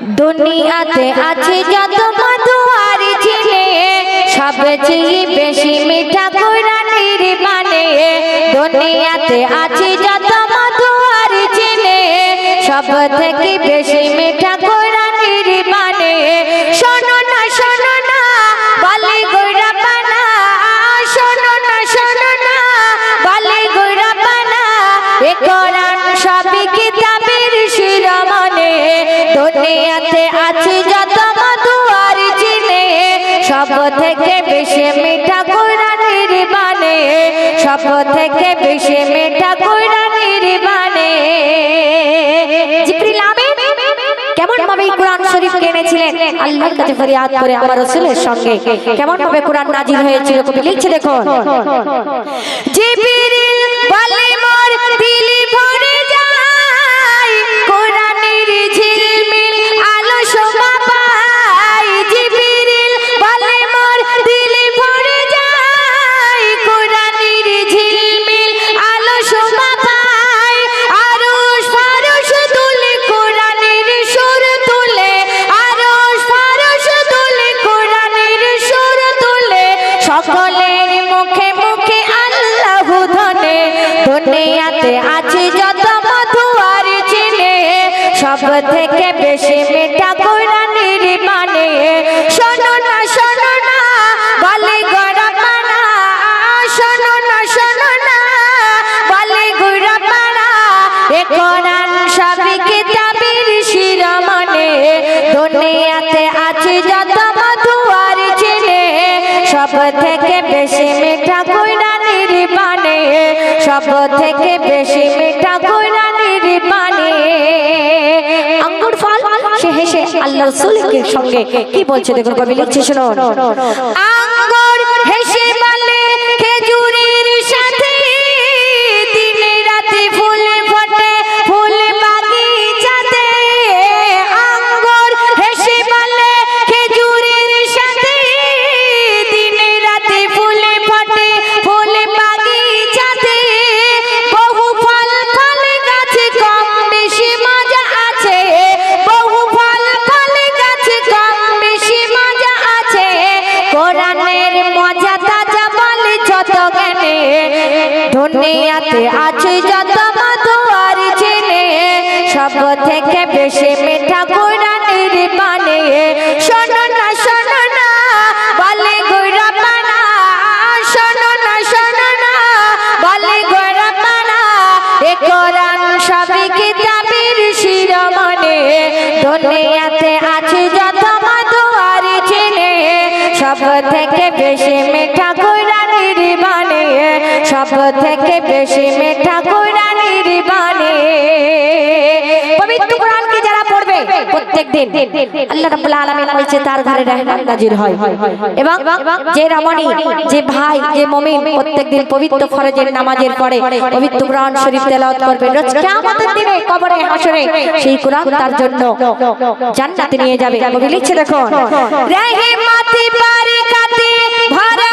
দুনিয়াতে আছে যত মধু আর ছিলে সবচেয়ে বেশি মিঠা কোরআনের মানে। দুনিয়াতে আছে যত মধু আর ছিলে সব থেকে বেশি মিঠা কোরআনের মানে। শোনো না শোনো না বলে গোরা পানা শোনো না শোনো না বলে গোরা পানা দুনিয়াতে আছে যত মধু চিনে সব থেকে বেশি মিঠা কোরআনের বানে, সব থেকে বেশি মিঠা কোরআনের বানে। জিবরিল আমিন কেমন ভাবে কোরআন শরীফ কিনেছিলেন আল্লাহর কাছে ফরিয়াদ করে আমার রাসূলের সঙ্গে। কেমন ভাবে কোরআন নাজিল হয়েছিল কবি? লিখছে দেখুন। জিবরিল সকলের মুখে মুখে আল্লাহ ধনে, দুনিয়াতে আছে যত মধু আর চিনে সব থেকে বেশি মেটা কোরআনের মানে শোনো না, শোনো সব থেকে বেশি মিঠা কোরআনের বাণী, সব থেকে বেশি মিঠা কোরআনের বাণী। আঙ্গুর ফল, সে হেসে আল্লাহ রসুলের সঙ্গে কি বলছে দেখুন কবি লিখছে, শুনুন। থেকে বেশি মিঠা কোরআনের বাণী শোনো না শোনো না, বলে পানা। শোনো না শোনো না, বলে পানা। এ কোরআন সবই কিতাবের শিরোমণি। দুনিয়াতে আছে যত মধু আর চিনে। সব থেকে বেশি সব থেকে বেশি মিঠা বাণী। পবিত্র কোরআনকে যারা পড়বে প্রত্যেকদিন, আল্লাহ রাব্বুল আলামিন বলছে, তার ঘরে হয়। এবং যে রমণী, যে ভাই, যে মুমিন প্রত্যেকদিন পবিত্র ফরজের নামাজের পরে পবিত্র কোরআন শরীফ তেলাওয়াত করবে। রোজ কিয়ামতের দিনে কবরে হাসরে সেই কোরআন তার জন্য নিয়ে যাবে। ভরাই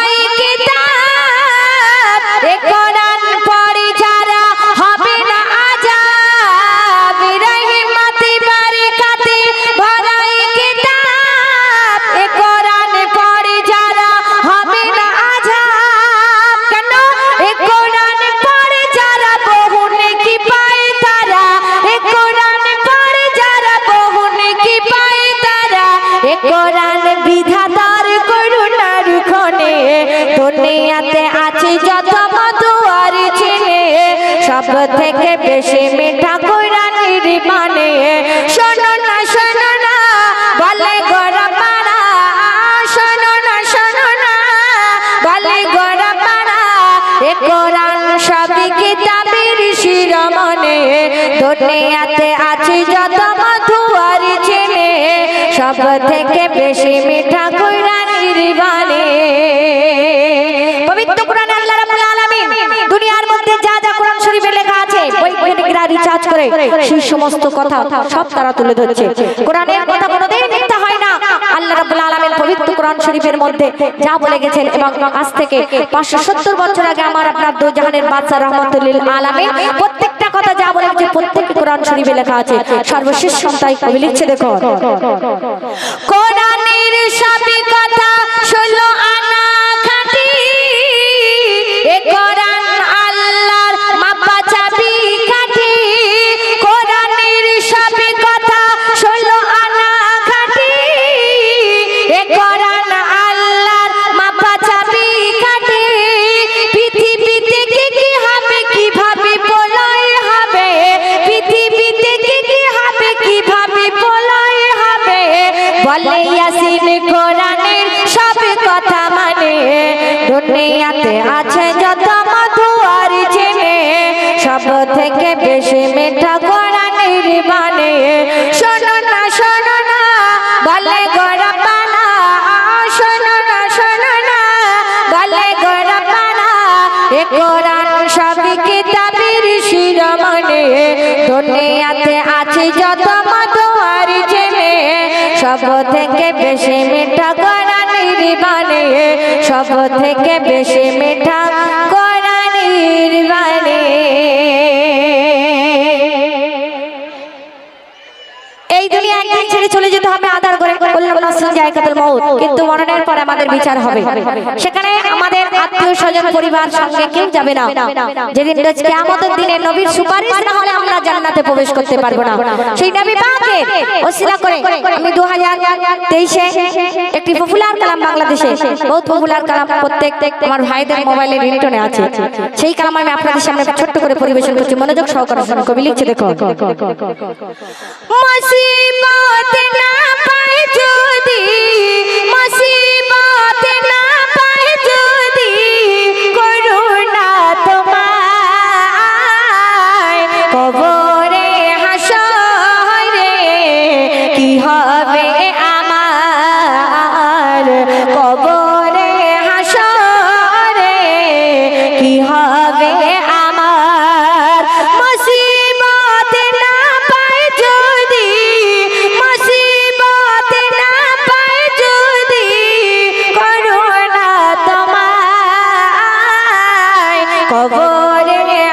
কোরআন বিধাতার করুণার ক্ষণে, দুনিয়াতে আছে যত সব থেকে বেশি মিঠা কোরআনের মানে শোনো না শোনো না, বলে পাড়া শোনো না শোনো না, বলে পাড়া এ কোরআন কিতাবের দুনিয়াতে আছে যত মধু সব থেকে বেশি মিঠা কোরআনের বাণী। পবিত্র কোরআন আল্লাহ রাব্বুল আলামিন দুনিয়ার মধ্যে যা যা কোরআন শরীফে লেখা আছে বৈজ্ঞানিকরা রিসার্চ করে সেই সমস্ত কথা সব তারা তুলে ধরছে। কোরআনের কথা কোনোদিন মিথ্যা হয় না। আল্লাহ রাব্বুল আলামিন পবিত্র কোরআন শরীফের মধ্যে যা বলে গেছেন এবং আজ থেকে পাঁচশো সত্তর বছর আগে আমার আপনার দু জাহানের বাদশা রহমতুল্লিল আলামিন প্রত্যেকটা কথা যা বলে যে প্রত্যেক কোরআন শরীফে লেখা আছে। সর্বশেষ সন্তাই কবি লিখছে দেখো কোরআনের সবই কথা কোরআন সবই কিতাবের শিরোমণি। দুনিয়াতে আছে যত সব থেকে বেশি মিঠা কোরআনের সব থেকে বেশি মিঠা এই ছেড়ে চলে যেতে হবে কিন্তু আমাদের বিচার হবে। সেখানে আমাদের আত্মীয় স্বজন পরিবার সঙ্গে কেউ যাবে না। যেদিন নবীর সুপারিশ না হলে আমরা জান্নাতে প্রবেশ করতে পারব না। সেই নবী পাকে করে আমি 2023 একটি পপুলার কালাম বাংলাদেশে, বহুত পপুলার কালাম প্রত্যেক আমার ভাইদের মোবাইলে আছে। সেই কালাম আমি আপনাদের সামনে ছোট্ট করে পরিবেশন করছি, মনোযোগ সহকারে শুনুন, কবি লিখছে, দেখো। না পায় যদি কবরে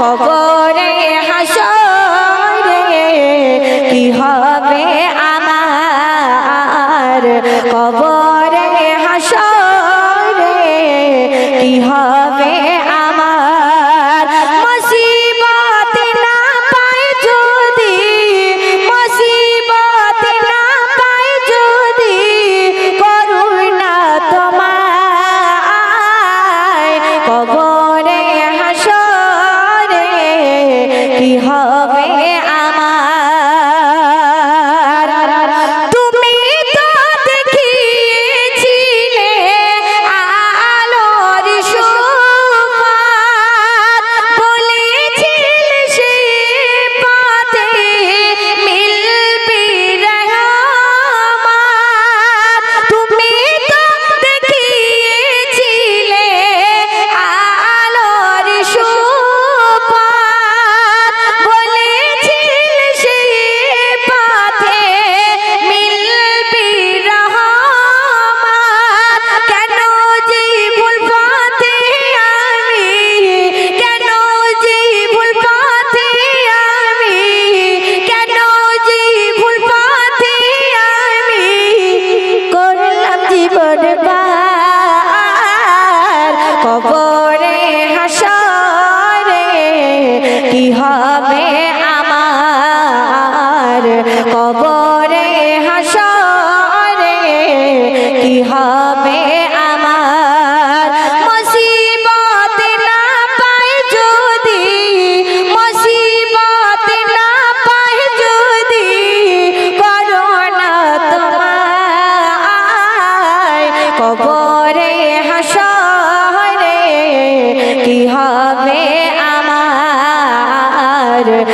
好